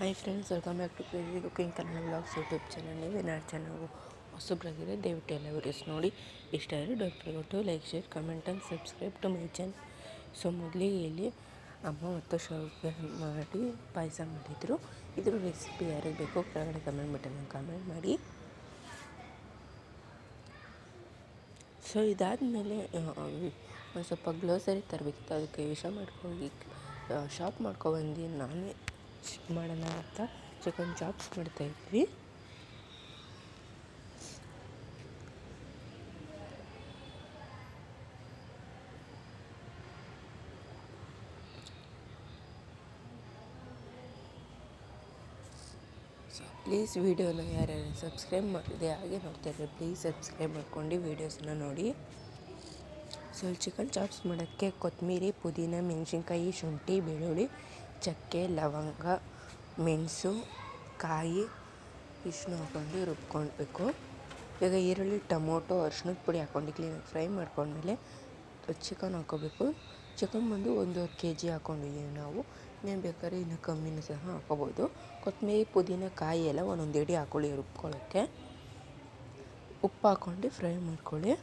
Hi friends welcome back to crazy cooking Kannada blogs YouTube channel ನೀವೇನಾದ್ರು ಚಾನಲ್ಗೂ ಹೊಸಬ್ರಾಗಿದೆ ದಯವಿಟ್ಟು ಎಲ್ಲ ವೀಡಿಯೋಸ್ ನೋಡಿ. ಇಷ್ಟ ಆದರೆ don't like share comment and subscribe to my channel so ಮೊದಲಿಗೆ ಇಲ್ಲಿ ಅಮ್ಮ ಮತ್ತು ಶಾವಿಗೆ ಮಾಡಿ ಪಾಯಸ ಮಾಡಿದರು. ಇದ್ರ ರೆಸಿಪಿ ಯಾರಿಗೆ ಬೇಕೋ ಕೆಳಗಡೆ ಕಮೆಂಟ್ ಬಟನ್ ಕಮೆಂಟ್ ಮಾಡಿ. ಸೊ ಇದಾದಮೇಲೆ ಒಂದು ಸ್ವಲ್ಪ ಗ್ಲೋಸರಿ ತರಬೇಕಿತ್ತು. ಅದಕ್ಕೆ ವಿಷ ಮಾಡ್ಕೊಂಡು ಶಾಪ್ ಮಾಡ್ಕೊಬಂದು ನಾನೇ ಮಾಡೋಣ ಅಂತ ಚಿಕನ್ ಚಾಪ್ಸ್ ಮಾಡ್ತಾಯಿದ್ವಿ ಸೊ ಪ್ಲೀಸ್ ವೀಡಿಯೋನ ಯಾರ್ಯಾರು ಸಬ್ಸ್ಕ್ರೈಬ್ ಮಾಡಿದೆ ಹಾಗೆ ನೋಡ್ತಾಯಿದ್ರೆ ಪ್ಲೀಸ್ ಸಬ್ಸ್ಕ್ರೈಬ್ ಮಾಡ್ಕೊಂಡು ವೀಡಿಯೋಸನ್ನ ನೋಡಿ. ಸೊ ಚಿಕನ್ ಚಾಪ್ಸ್ ಮಾಡೋಕ್ಕೆ ಕೊತ್ತಂಬರಿ ಪುದೀನ, ಮೆಣಸಿನ್ಕಾಯಿ, ಶುಂಠಿ, ಬೆಳ್ಳುಳ್ಳಿ ಚಕ್ಕೆ, ಲವಂಗ, ಮೆಣಸು, ಕಾಯಿ ಇಷ್ಟನ್ನು ಹಾಕ್ಕೊಂಡು ರುಬ್ಕೊಳ್ಬೇಕು. ಈಗ ಈರುಳ್ಳಿ, ಟೊಮೊಟೊ, ಅರ್ಶ್ಣದ ಪುಡಿ ಹಾಕ್ಕೊಂಡು ಕ್ಲೀನಾಗಿ ಫ್ರೈ ಮಾಡ್ಕೊಂಡ್ಮೇಲೆ ಚಿಕನ್ ಹಾಕ್ಕೋಬೇಕು. ಚಿಕನ್ ಬಂದು ಒಂದೂವರೆ ಕೆ ಜಿ ಹಾಕ್ಕೊಂಡಿದ್ದೀವಿ ನಾವು. ನೀವು ಬೇಕಾದ್ರೆ ಇನ್ನು ಕಮ್ಮಿನೂ ಸಹ ಹಾಕ್ಕೋಬೋದು. ಕೊತ್ತಂಬರಿ, ಪುದೀನ, ಕಾಯಿ ಎಲ್ಲ ಒಂದೊಂದು ಎಡೆ ಹಾಕ್ಕೊಳ್ಳಿ ರುಬ್ಕೊಳ್ಳೋಕ್ಕೆ. ಉಪ್ಪು ಹಾಕ್ಕೊಂಡು ಫ್ರೈ ಮಾಡ್ಕೊಳ್ಳಿ.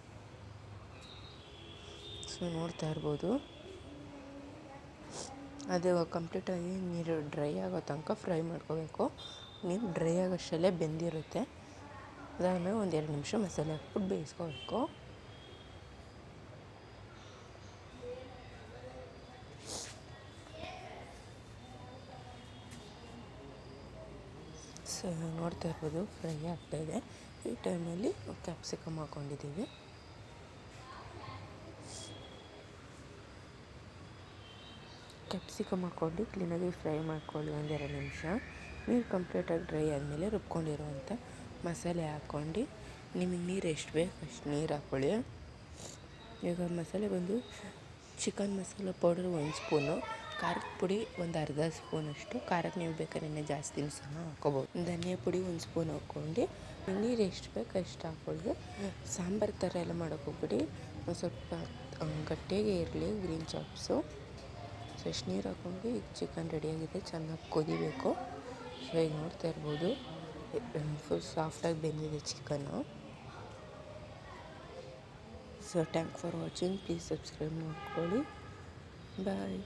ಸೊ ನೋಡ್ತಾ ಇರ್ಬೋದು. ಅದು ಕಂಪ್ಲೀಟಾಗಿ ನೀರು ಡ್ರೈ ಆಗೋ ತನಕ ಫ್ರೈ ಮಾಡ್ಕೋಬೇಕು. ನೀರು ಡ್ರೈ ಆಗೋಷ್ಟರಲ್ಲೇ ಬೆಂದಿರುತ್ತೆ. ಅದಾದಮೇಲೆ ಒಂದು ಎರಡು ನಿಮಿಷ ಮಸಾಲೆ ಹಾಕ್ಬಿಟ್ಟು ಬೇಯಿಸ್ಕೋಬೇಕು. ಸೊ, ನೋಡ್ತಾ ಇರ್ಬೋದು, ಫ್ರೈ ಆಗ್ತಾಯಿದೆ ಈ ಟೈಮಲ್ಲಿ ಕ್ಯಾಪ್ಸಿಕಮ್ ಹಾಕ್ಕೊಂಡಿದ್ದೀವಿ ಕ್ಯಾಪ್ಸಿಕಮ್ ಹಾಕ್ಕೊಂಡು ಕ್ಲೀನಾಗಿ ಫ್ರೈ ಮಾಡ್ಕೊಳ್ಳಿ ಒಂದೆರಡು ನಿಮಿಷ. ನೀರು ಕಂಪ್ಲೀಟಾಗಿ ಡ್ರೈ ಆದಮೇಲೆ ರುಬ್ಕೊಂಡಿರುವಂಥ ಮಸಾಲೆ ಹಾಕ್ಕೊಂಡು ನಿಮಗೆ ನೀರು ಎಷ್ಟು ಬೇಕು ಅಷ್ಟು ನೀರು ಹಾಕ್ಕೊಳ್ಳಿ. ಈಗ ಮಸಾಲೆ ಬಂದು ಚಿಕನ್ ಮಸಾಲೆ ಪೌಡರ್ ಒಂದು ಸ್ಪೂನು, ಖಾರದ ಪುಡಿ ಒಂದು ಅರ್ಧ ಸ್ಪೂನಷ್ಟು, ಖಾರಕ್ಕೆ ನೀವು ಬೇಕಾದ್ರೆ ಇನ್ನೂ ಜಾಸ್ತಿನೂ ಸಹ ಹಾಕ್ಕೋಬೋದು. ಧನಿಯಾ ಪುಡಿ ಒಂದು ಸ್ಪೂನ್ ಹಾಕ್ಕೊಂಡು ನೀರು ಎಷ್ಟು ಬೇಕು ಅಷ್ಟು ಹಾಕ್ಕೊಳ್ಳಿ. ಸಾಂಬಾರು ಥರ ಎಲ್ಲ ಮಾಡೋಕ್ಕೋಗ್ಬಿಡಿ ಒಂದು ಸ್ವಲ್ಪ ಗಟ್ಟಿಯಾಗೆ ಇರಲಿ, ಗ್ರೀನ್ ಚಾಪ್ಸು. ಎಷ್ಟು ನೀರು ಹಾಕೊಂಡು ಈಗ ಚಿಕನ್ ರೆಡಿಯಾಗಿದೆ ಚೆನ್ನಾಗಿ ಕುದಿಬೇಕು. ಸೊ ಈಗ ನೋಡ್ತಾ ಇರ್ಬೋದು. ಫುಲ್ ಸಾಫ್ಟಾಗಿ ಬೆಂದಿದೆ chicken so thank for watching please subscribe ಮಾಡ್ಕೊಳ್ಳಿ. ಬಾಯ್